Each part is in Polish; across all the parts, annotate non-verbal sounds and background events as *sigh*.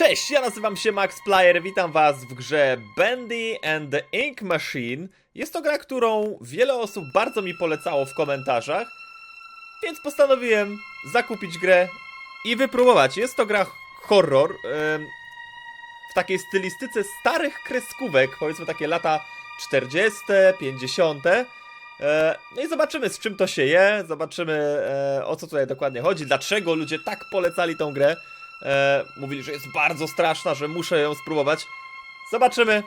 Cześć, ja nazywam się Max Plyer, witam was w grze Bandy and the Ink Machine. Jest to gra, którą wiele osób bardzo mi polecało w komentarzach, więc postanowiłem zakupić grę i wypróbować. Jest to gra horror em, w takiej stylistyce starych kreskówek, powiedzmy takie lata 40., 50. E, No i zobaczymy z czym to się je, zobaczymy e, o co tutaj dokładnie chodzi, dlaczego ludzie tak polecali tą grę. E, mówili, że jest bardzo straszna, że muszę ją spróbować. Zobaczymy.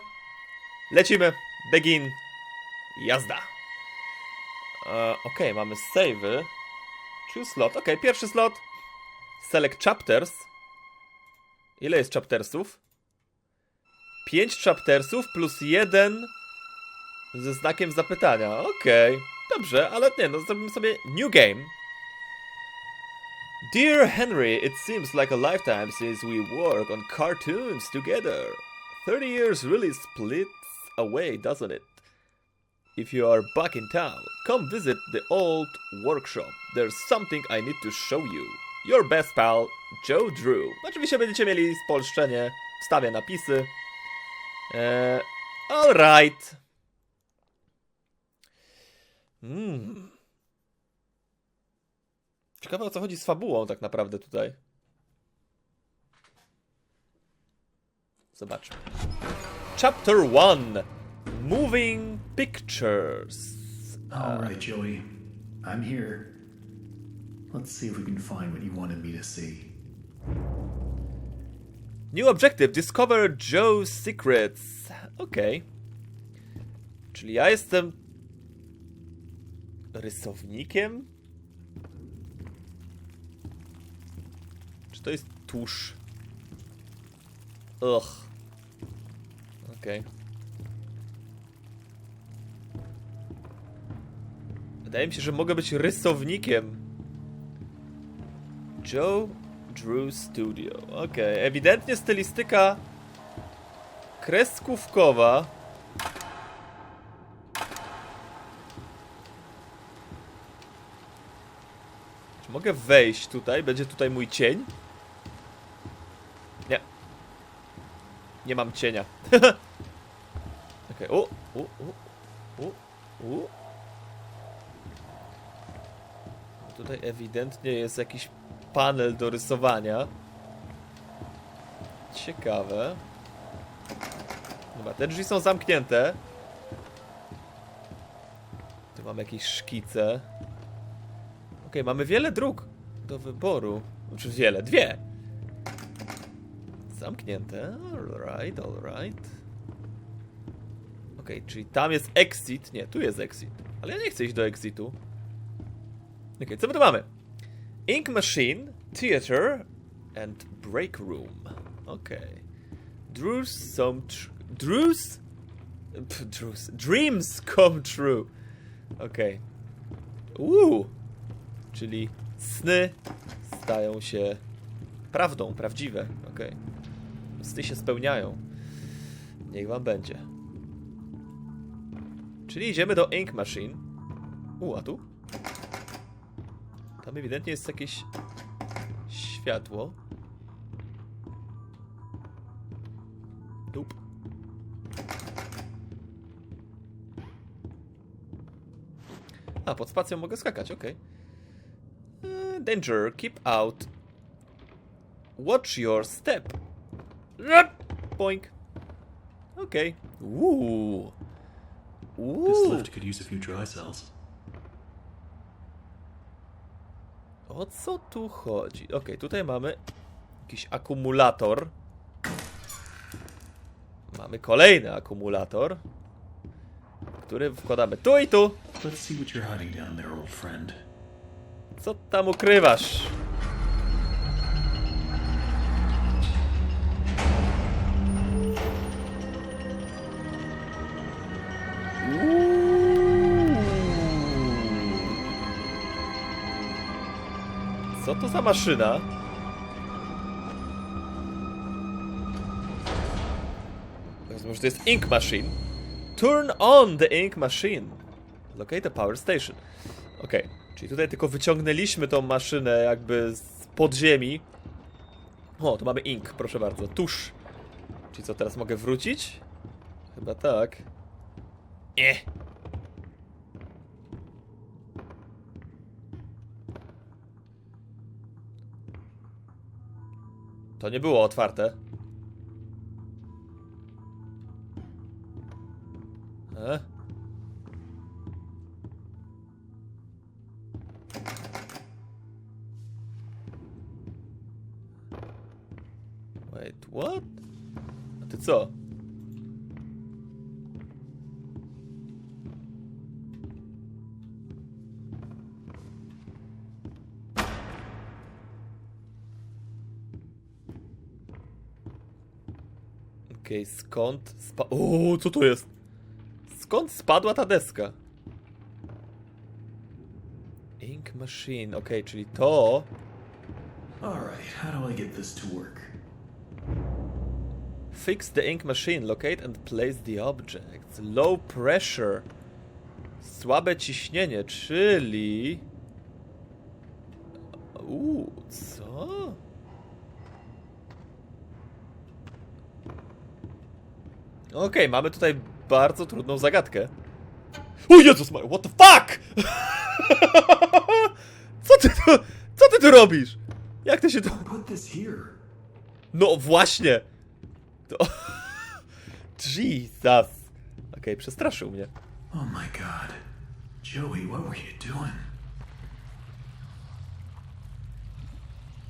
Lecimy. Begin. Jazda. E, Okej, mamy savey. Choose slot. Okej, pierwszy slot. Select chapters. Ile jest chaptersów? 5 chaptersów plus jeden ze znakiem zapytania. Okej, dobrze, ale nie, no zrobimy sobie new game. Dear Henry, it seems like a lifetime since we work on cartoons together. 30 years really splits away, doesn't it? If you are back in town, come visit the old workshop. There's something I need to show you. Your best pal, Joe Drew. Oczywiście będziecie mieli spolszczenie, wstawię napisy. Alright. Hmm. Ciekawe o co chodzi z fabułą tak naprawdę tutaj. Zobaczmy. Chapter 1. Moving Pictures. All right, Joey. I'm here. Let's see if we can find what you wanted me to see. New objective. Discover Joe's secrets. Okej. Czyli ja jestem rysownikiem? To jest tusz? Ugh. Okej. Wydaje mi się, że mogę być rysownikiem. Joe Drew Studio. Okej, ewidentnie stylistyka kreskówkowa. Czy mogę wejść tutaj? Będzie tutaj mój cień? Nie. Nie mam cienia. *laughs* Okej, u, u, u, u, u. Tutaj ewidentnie jest jakiś panel do rysowania. Ciekawe. Dobra, te drzwi są zamknięte. Tu mamy jakieś szkice. Okej, mamy wiele dróg do wyboru. Znaczy wiele, dwie. Zamknięte. Alright, alright. Okej, czyli tam jest exit. Nie, tu jest exit. Ale ja nie chcę iść do exitu. Okej, co my tu mamy? Ink Machine, Theater and Break Room. Okay. Drews some Drews? Pff, Drews. Dreams come true. Okay. Uuu. Czyli sny stają się prawdą, prawdziwe. Okay. Sny się spełniają. Niech wam będzie. Czyli idziemy do Ink Machine. U, a tu? Tam ewidentnie jest jakieś światło. Nope. A, pod spacją mogę skakać, okej. Okay. Danger, keep out. Watch your step. Boink. Okay. Uuu. This Uuu. lift could use a few dry cells. O co tu chodzi? Okej, tutaj mamy jakiś akumulator. Mamy kolejny akumulator, który wkładamy tu i tu. Let's see what you're hiding down there, old friend. Co tam ukrywasz? Za maszyna? Rozumiem, że to jest ink machine. Turn on the ink machine. Locate the power station. Okej, czyli tutaj tylko wyciągnęliśmy tą maszynę jakby z podziemi. O, tu mamy ink, proszę bardzo. Tusz. Czyli co, teraz mogę wrócić? Chyba tak. Nie. To nie było otwarte. Okej, skąd spa... O, co to jest? Skąd spadła ta deska? Ink machine, okej, czyli to... Alright, how do I get this to work? Fix the ink machine, locate and place the objects. Low pressure. Słabe ciśnienie, czyli... Uuu, co? Okej, mamy tutaj bardzo trudną zagadkę. O Jezus Maria, what the fuck? *laughs* Co ty tu, co ty tu robisz? Jak ty się tu... No właśnie! To... *laughs* Jesus! Okej, przestraszył mnie. Oh my god. Joey, what were you doing?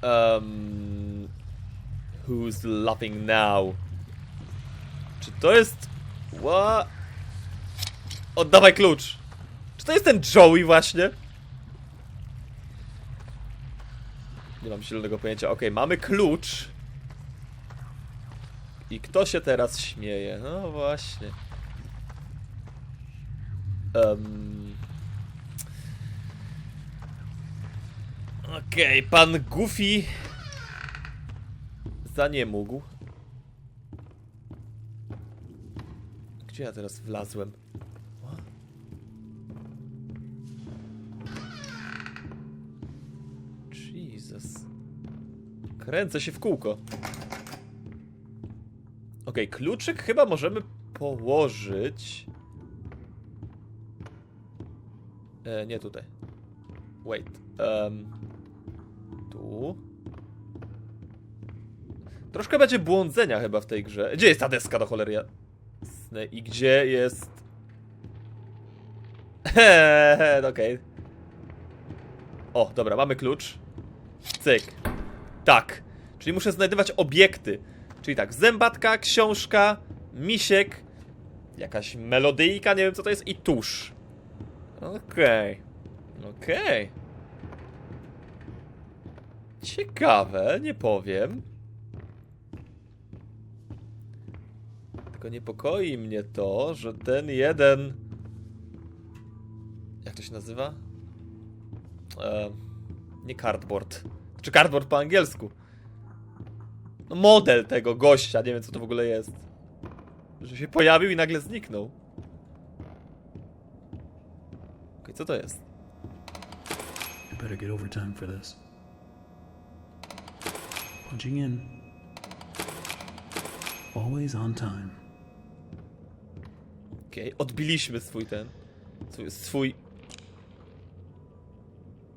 Um, who's laughing now? Czy to jest... What? Oddawaj klucz! Czy to jest ten Joey właśnie? Nie mam zielonego pojęcia. Okej, mamy klucz. I kto się teraz śmieje? No właśnie. Um... Okej, pan Goofy za nie mógł. Gdzie ja teraz wlazłem? Jesus. Kręcę się w kółko. Okej, kluczyk chyba możemy położyć. E, nie tutaj. Wait. Um, tu. Troszkę będzie błądzenia chyba w tej grze. Gdzie jest ta deska do cholery I gdzie jest... Hehehe, *laughs* okej. O, dobra, mamy klucz. Cyk. Tak. Czyli muszę znajdować obiekty. Czyli tak, zębatka, książka, misiek, jakaś melodyjka, nie wiem co to jest, i tusz. Okej. Okej. Ciekawe, nie powiem. Tylko niepokoi mnie to, że ten jeden. Jak to się nazywa? E, nie cardboard. Czy cardboard po angielsku? No model tego gościa, nie wiem co to w ogóle jest. Że się pojawił i nagle zniknął. Okej, co to jest? Better get overtime for this. Punching in. Always on time. Okej, odbiliśmy swój ten. Swój. swój...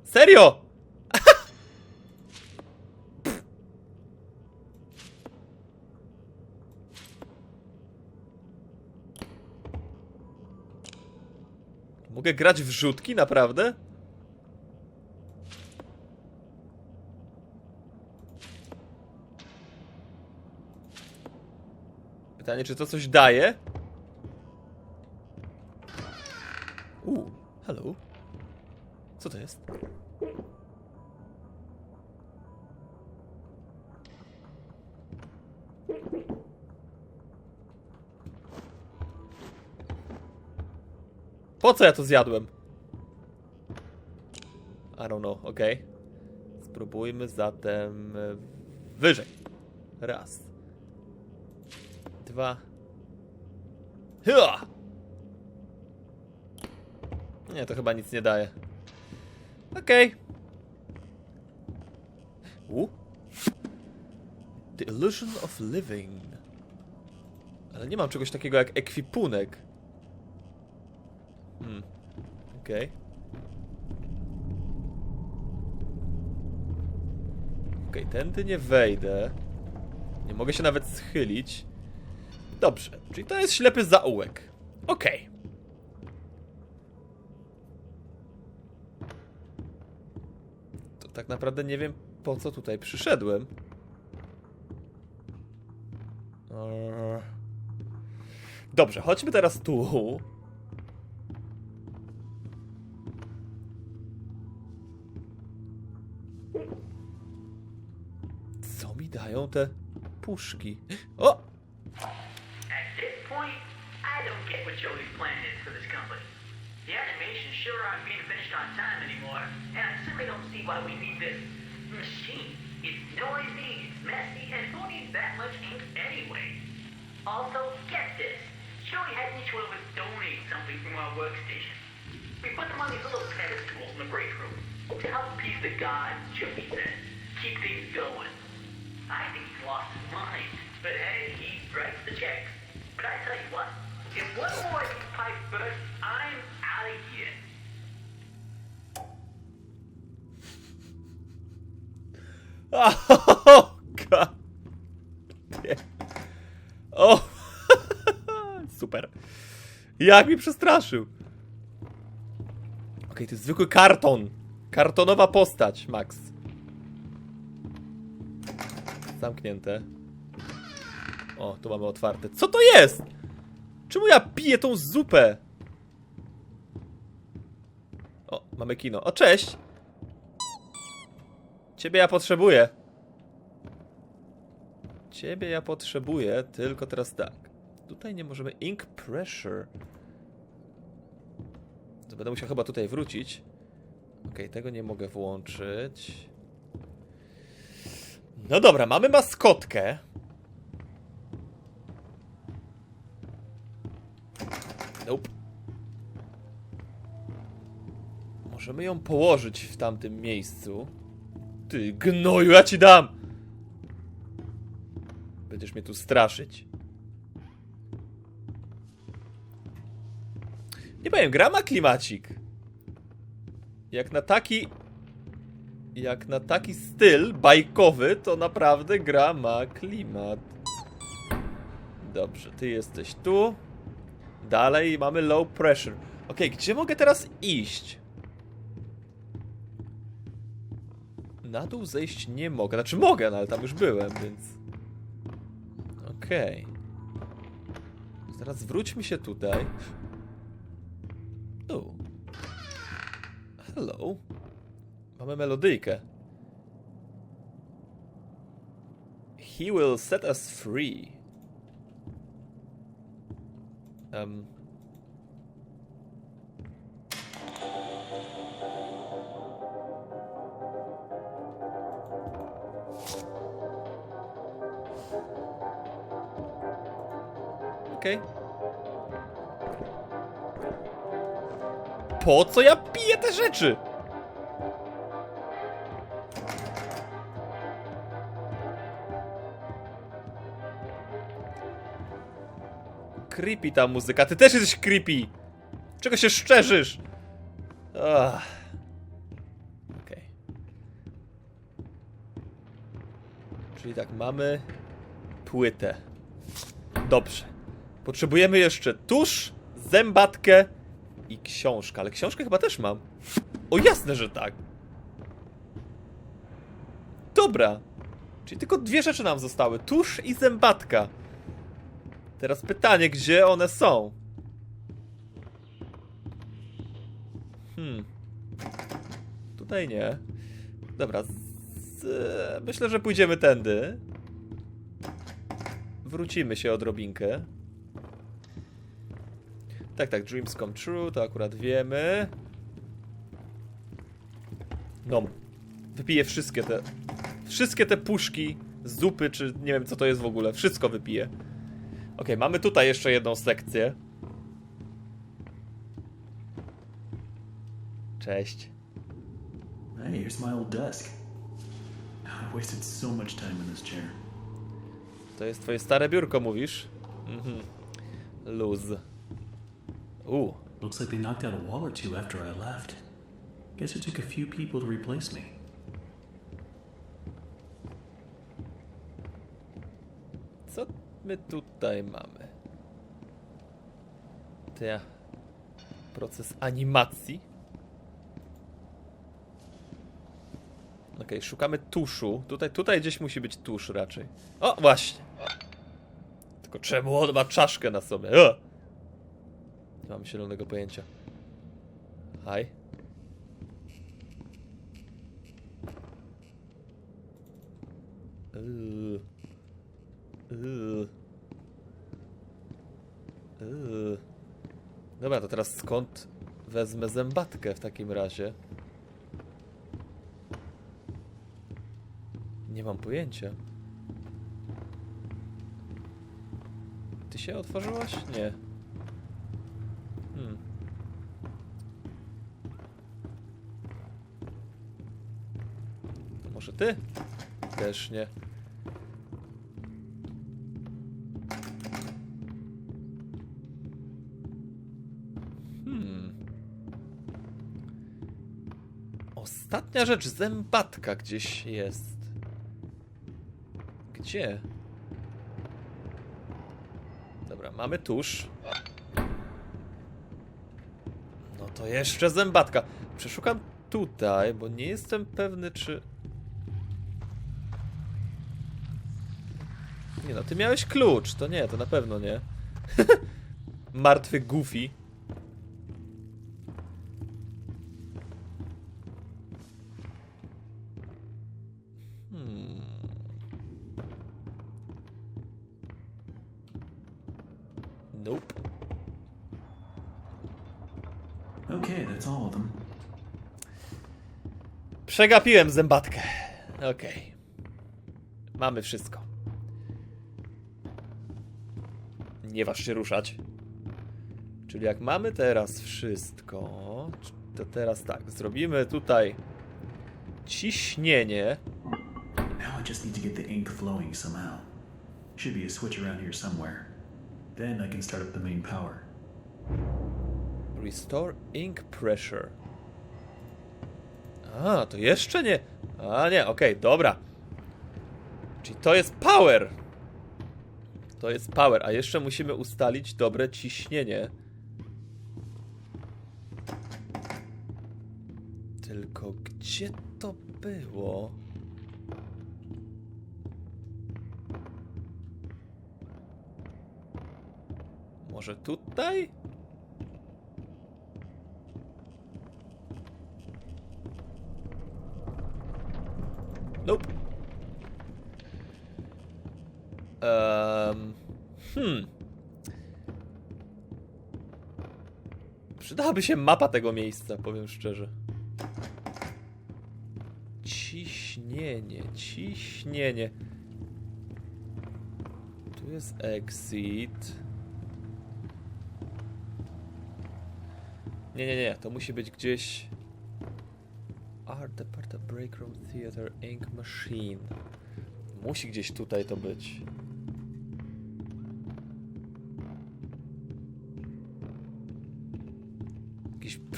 Serio! *laughs* Mogę grać w rzutki, naprawdę? Pytanie, czy to coś daje? Uuu, hello. Co to jest? Po co ja to zjadłem? I don't know, okej. Spróbujmy zatem e, wyżej. Raz. Dwa. Hya! Nie, to chyba nic nie daje. Okej. U? illusion of living. Ale nie mam czegoś takiego jak ekwipunek. Hmm. Okej. Okej, tędy nie wejdę. Nie mogę się nawet schylić. Dobrze, czyli to jest ślepy zaułek. Okej. To tak naprawdę nie wiem, po co tutaj przyszedłem. Eee. Dobrze, chodźmy teraz tu. Co mi dają te puszki? O! At this point, I don't get what Joey's plan is for this company. The animations sure aren't being finished on time anymore, and I simply don't see why we need this machine. It's noisy, it's messy, and who needs that much ink anyway? Also, get this. Joey had each one of us donate something from our workstation. We put them on these little pedestals in the break room to help appease the gods, Joey said. Keep things going. I think he's lost his mind. But hey, Jak mi przestraszył. Okej, to jest zwykły karton. Kartonowa postać, Max. Zamknięte. O, tu mamy otwarte. Co to jest? Czemu ja piję tą zupę? O, mamy kino. O, cześć! Ciebie ja potrzebuję. Ciebie ja potrzebuję, tylko teraz tak. Tutaj nie możemy. Ink pressure. To będę musiał chyba tutaj wrócić. Okej, tego nie mogę włączyć. No dobra, mamy maskotkę. Nope. Możemy ją położyć w tamtym miejscu. Ty gnoju, ja ci dam! Będziesz mnie tu straszyć. Nie powiem, gra ma klimacik. Jak na taki... Jak na taki styl bajkowy, to naprawdę gra ma klimat. Dobrze, ty jesteś tu. Dalej mamy low pressure. Okej, gdzie mogę teraz iść? Na dół zejść nie mogę. Znaczy mogę, no ale tam już byłem, więc... Okej. Teraz wróćmy się tutaj. O. Hello. Mamy melodyjkę. He will set us free. Um. Okej. Po co ja piję te rzeczy? Creepy ta muzyka. Ty też jesteś creepy. Czego się szczerzysz? Ach. Okej. Czyli tak, mamy płytę. Dobrze. Potrzebujemy jeszcze tusz, zębatkę i książkę. Ale książkę chyba też mam. O jasne, że tak. Dobra. Czyli tylko dwie rzeczy nam zostały. Tusz i zębatka. Teraz pytanie, gdzie one są? Hmm. Tutaj nie. Dobra. Z... Myślę, że pójdziemy tędy. Wrócimy się odrobinkę. Tak, tak, Dreams Come True, to akurat wiemy. No. Wypiję wszystkie te... Wszystkie te puszki, zupy, czy nie wiem co to jest w ogóle. Wszystko wypiję. Okej, mamy tutaj jeszcze jedną sekcję. Cześć. Hey, here's my old desk. I wasted so much time in this chair. To jest twoje stare biurko, mówisz? Mhm. Luz. U. Looks like they knocked out a wall or two after I left. Guess it took a few people to replace me. Co my tutaj mamy? Te. Proces animacji. Okej, szukamy tuszu. Tutaj, tutaj gdzieś musi być tusz raczej. O, właśnie. Tylko czemu on ma czaszkę na sobie? O! Nie mam zielonego pojęcia. Haj. Yy. Dobra, to teraz skąd wezmę zębatkę w takim razie? Nie mam pojęcia. Ty się otworzyłaś? Nie. Ty? Też nie. Hmm. Ostatnia rzecz, zębatka gdzieś jest. Gdzie? Dobra, mamy tusz. No to jeszcze zębatka. Przeszukam tutaj, bo nie jestem pewny, czy... no, ty miałeś klucz. To nie, to na pewno nie. *laughs* Martwy Goofy. Hmm. Nope. Okay, that's all of them. Przegapiłem zębatkę. Okej. Mamy wszystko. Nie waż się ruszać. Czyli jak mamy teraz wszystko, to teraz tak, zrobimy tutaj ciśnienie. Now I just need to get the ink flowing somehow. Should be a switch around here somewhere. Then I can start up the main power. Restore ink pressure. A, to jeszcze nie. A nie, okej, dobra. Czyli to jest power. To jest power, a jeszcze musimy ustalić dobre ciśnienie. Tylko gdzie to było? Może tutaj? Nope. Um, hmm. Przydałaby się mapa tego miejsca, powiem szczerze. Ciśnienie, ciśnienie. Tu jest exit. Nie, nie, nie, to musi być gdzieś. Art Department Break Room Theater Ink Machine. Musi gdzieś tutaj to być.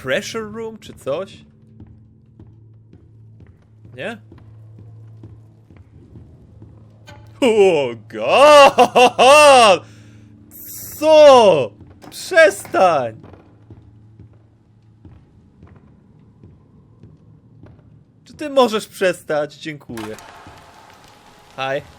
Pressure room czy coś? Nie? Oh god! Co? Przestań! Czy ty możesz przestać? Dziękuję. Hi.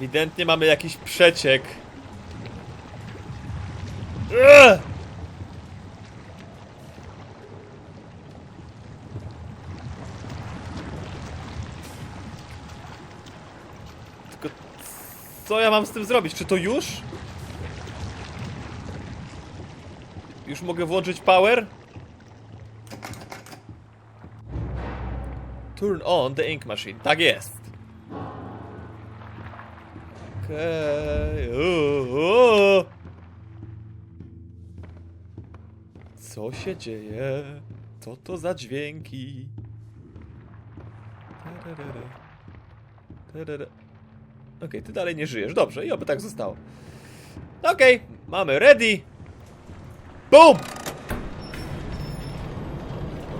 Ewidentnie mamy jakiś przeciek. Tylko co ja mam z tym zrobić? Czy to już? Już mogę włączyć power? Turn on the ink machine. Tak jest. Okej. Okay. Co się dzieje? Co to za dźwięki? Okej, ty dalej nie żyjesz. Dobrze, i oby tak zostało. Okej, mamy ready. Boom!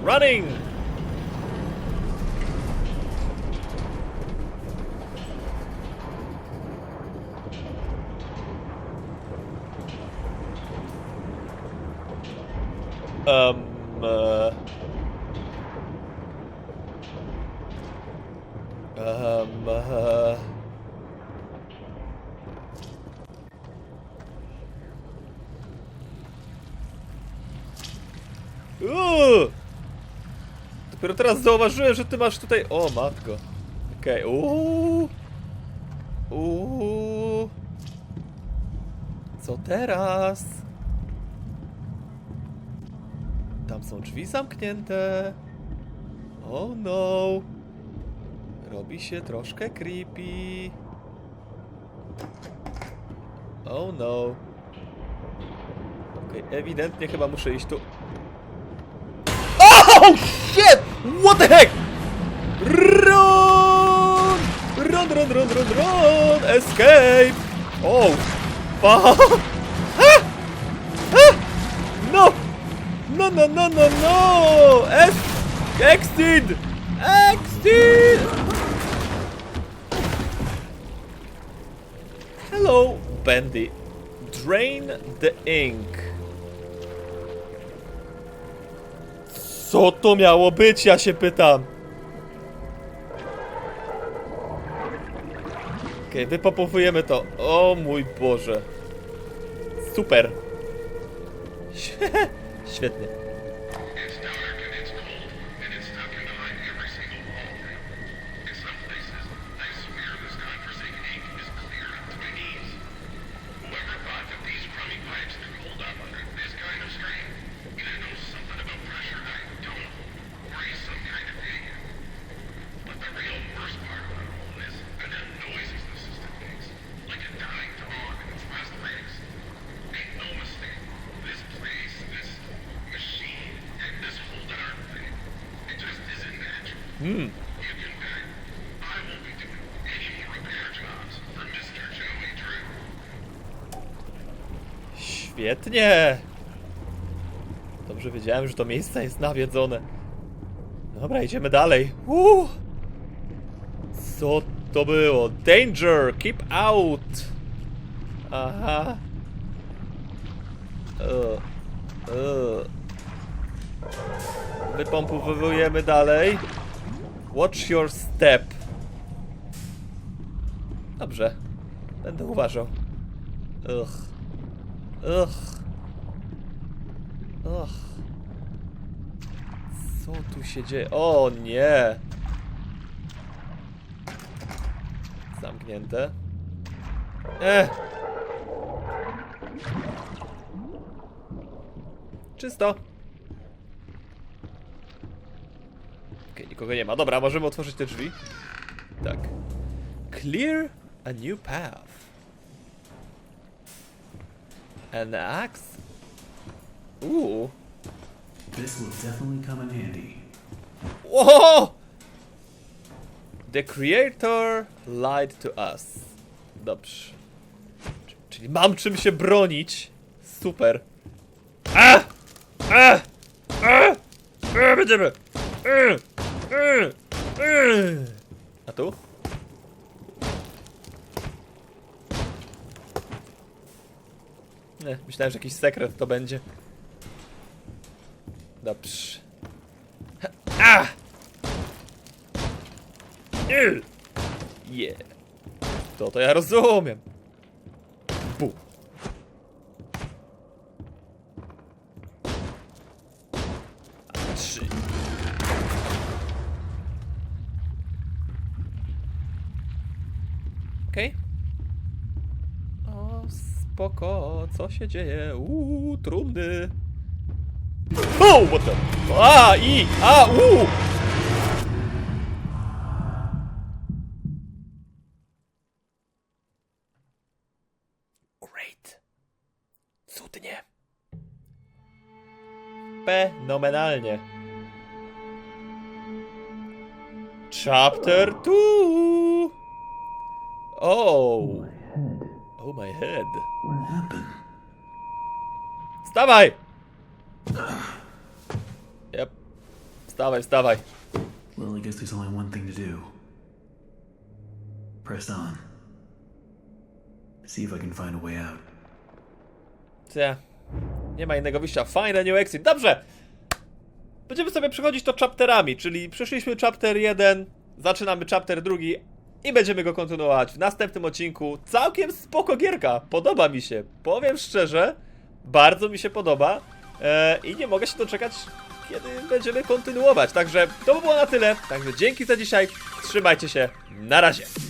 Running! Um, uh, um, uh, Uuu! Dopiero teraz zauważyłem, że ty masz tutaj... O, matko. Okej, okay. uuu. Uuu. Co teraz? Tam są drzwi zamknięte. Oh no. Robi się troszkę creepy. Oh no. Okej, ewidentnie chyba muszę iść tu. Oh shit! What the heck? Run! Run, run, run, run, run! Escape! Oh, fuck! No, no, no, no! Es exit! Exit! Hello, Bendy. Drain the ink. Co to miało być, ja się pytam. Okej, wypopowujemy to. O mój Boże. Super. *laughs* Świetnie. It's dark and it's cold, and it's stuck in behind every single wall. In some places, I swear this godforsaken ink is clear up to my knees. Whoever thought that these crummy pipes could hold up under this kind of strain? Either knows something about pressure I don't, or he's some kind of idiot. But the real worst part about all this are the noises the system makes, like a dying dog in its last legs. Make no mistake, this place, this machine, and this whole darn thing, it just isn't natural. Hmm. You can bet I won't be doing any more repair jobs for Mr. Joey Drew. Świetnie. Dobrze wiedziałem, że to miejsce jest nawiedzone. Dobra, idziemy dalej. Uuu. Co to było? Danger! Keep out! Aha. Uh. Uh. Wypompowujemy dalej. Watch your step. Dobrze. Będę uważał. Ugh. Ugh. Ugh. Co tu się dzieje? O nie! Zamknięte. Eh. Czysto. Okej, nikogo nie ma. Dobra, możemy otworzyć te drzwi. Tak. Clear a new path. An axe? Ooh. This will definitely come in handy. Whoa! The creator lied to us. Dobrze. Czyli mam czym się bronić. Super. A! A! A! A! Będziemy! A! A! A! A tu? Nie, myślałem, że jakiś sekret to będzie. Dobrze. A! Yeah. To to ja rozumiem. Bu. A, Trzy. Okej. O, spoko. Co się dzieje? Uuu, trumny. Oh, what the... A, i, a, u! Great. Cudnie. Fenomenalnie. Chapter 2! Oh! Oh my head. Wstawaj! Yep. Wstawaj, wstawaj. Well, I guess there's only one thing to do. Press on. See if I can find a way out. Cie. Nie ma innego wyjścia. Fine, new exit. Dobrze! Będziemy sobie przechodzić to chapterami, czyli przeszliśmy chapter 1, zaczynamy chapter 2 i będziemy go kontynuować w następnym odcinku. Całkiem spoko gierka. Podoba mi się. Powiem szczerze, bardzo mi się podoba e, i nie mogę się doczekać, kiedy będziemy kontynuować. Także to by było na tyle. Także dzięki za dzisiaj. Trzymajcie się. Na razie.